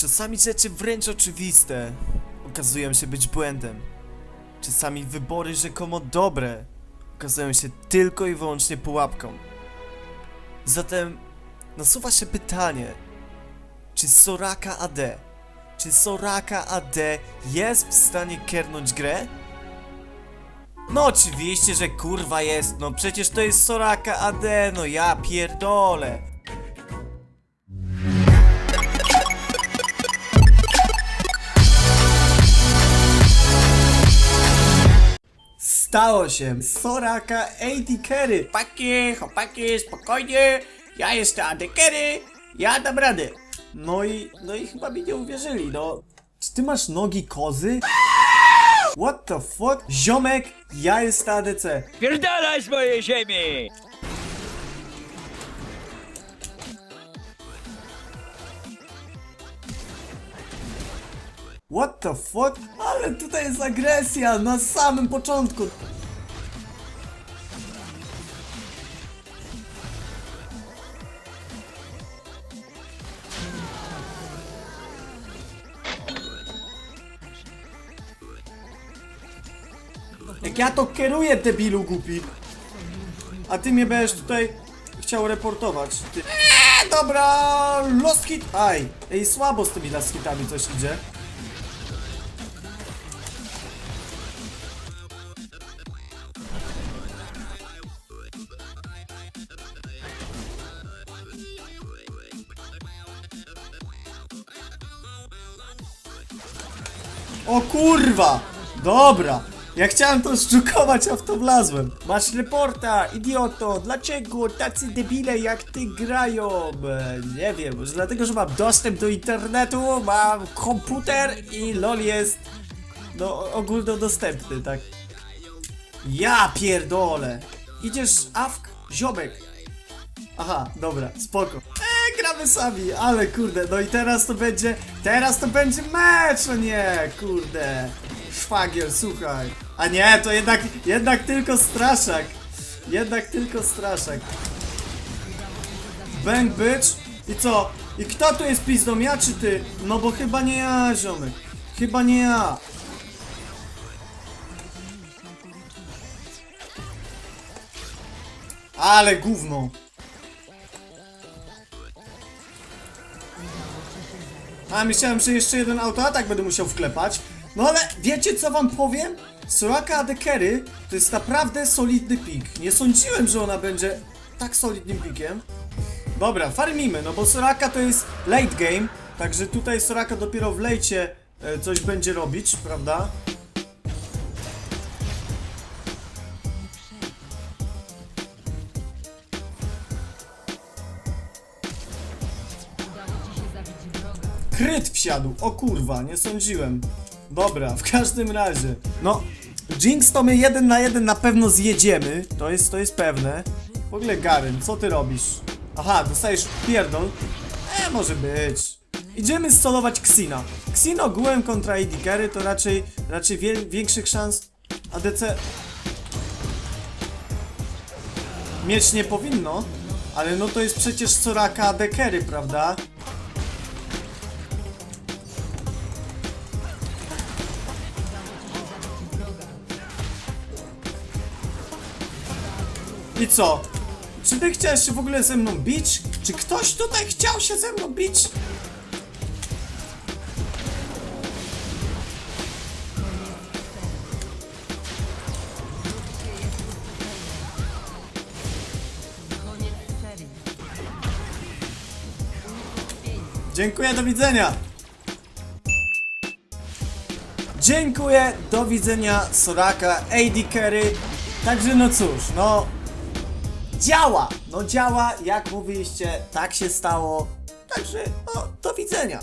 Czasami rzeczy wręcz oczywiste okazują się być błędem. Czasami wybory rzekomo dobre okazują się tylko i wyłącznie pułapką. Zatem nasuwa się pytanie, czy Soraka AD, czy Soraka AD jest w stanie kernąć grę? No oczywiście, że kurwa jest, no przecież to jest Soraka AD, no ja pierdolę. Stało się! Soraka AD Carry! Chłopaki, chłopaki, spokojnie, ja jestem Adekery, ja dam radę. No i, no i chyba mi nie uwierzyli, no. Czy ty masz nogi kozy? What the fuck? Ziomek, ja jestem ADC. Pierdalaj z mojej ziemi! What the fuck? Ale tutaj jest agresja na samym początku. Jak ja to kieruję, debilu głupi. A ty mnie będziesz tutaj chciał reportować. Ty... Eee, dobra, lost hit. Aj, ej, słabo z tymi lost hitami coś idzie. O kurwa! Dobra! Ja chciałem to szczukować, a w to wlazłem. Masz reporta, idioto! Dlaczego tacy debile jak ty grają? Nie wiem, może dlatego, że mam dostęp do internetu, mam komputer i LOL jest no ogólnodostępny, tak? Ja pierdolę! Idziesz awk, ziomek. Aha, dobra, spoko. Eee, gramy sami, ale kurde, no i teraz to będzie, teraz to będzie mecz, no nie, kurde. Szwagier, słuchaj. A nie, to jednak, jednak tylko straszak. Jednak tylko straszak. Bang bitch. I co? I kto tu jest pizdą, ja czy ty? No bo chyba nie ja, ziomek. Chyba nie ja. Ale gówno. A myślałem, że jeszcze jeden autoatak będę musiał wklepać. No ale wiecie co wam powiem? Soraka Adekery to jest naprawdę solidny pik. Nie sądziłem, że ona będzie tak solidnym pikiem. Dobra, farmimy, no bo Soraka to jest late game, także tutaj Soraka dopiero w lejcie e, coś będzie robić, prawda? Kryt wsiadł, o kurwa, nie sądziłem. Dobra, w każdym razie. No, Jinx to my jeden na jeden na pewno zjedziemy, to jest, to jest pewne. W ogóle Garen, co ty robisz? Aha, dostajesz pierdol. E, może być. Idziemy solować Xina. Xin ogółem kontra AD to raczej, raczej wie, większych szans ADC mieć nie powinno, ale no to jest przecież Soraka AD prawda? I co? Czy ty chciałeś się w ogóle ze mną bić? Czy ktoś tutaj chciał się ze mną bić? Dziękuję, do widzenia! Dziękuję, do widzenia, Soraka, AD Carry. Także no cóż, no działa! No działa, jak mówiliście, tak się stało. Także, no, do widzenia.